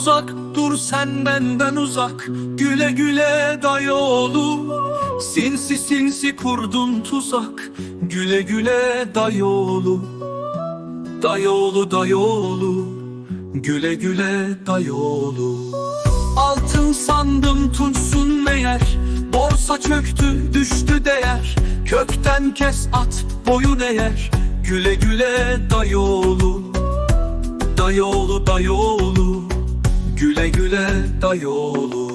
Uzak dur sen benden uzak. Güle güle dayıoğlu Sinsi sinsi kurdun tuzak. Güle güle dayıoğlu Dayıoğlu dayıoğlu Güle güle dayıoğlu Altın sandım tunçsun meğer. Borsa çöktü düştü değer. Kökten kes at boyun eğer. Güle güle dayıoğlu Dayıoğlu dayıoğlu güle dayıoğlu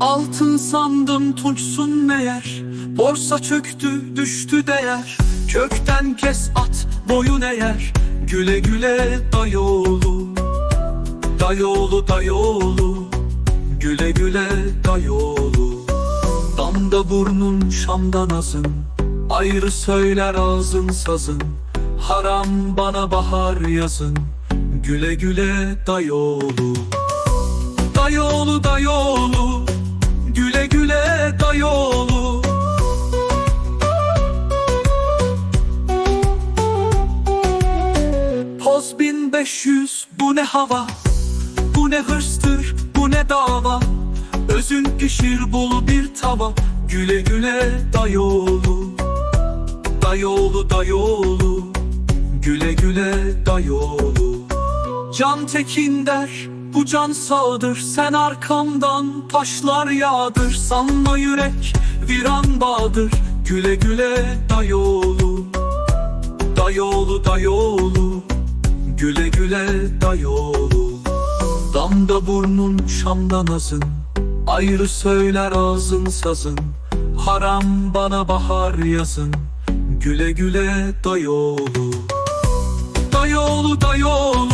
Altın sandım tunçsun meğer. Borsa çöktü düştü değer. Kökten kes at boyun eğer. Güle güle dayıoğlu Dayıoğlu dayıoğlu Güle güle dayıoğlu Damda burnun şamdan azın Ayrı söyler ağzın sazın. Haram bana bahar yazın. Güle güle dayıoğlu Dayıoğlu dayıoğlu Güle güle dayıoğlu Poz 1500 bu ne hava ne hırstır bu ne dava. Özün pişir bul bir tava. Güle güle dayıoğlu Dayıoğlu dayıoğlu Güle güle dayıoğlu Can Tekin der bu can sağdır. Sen arkamdan taşlar yağdır. Sanma yürek viran bağdır. Güle güle dayıoğlu Dayıoğlu dayıoğlu Güle güle dayıoğlu Damda burnun şamdan azın Ayrı söyler ağzın sazın. Haram bana bahar yazın Güle güle dayıoğlu Dayıoğlu dayıoğlu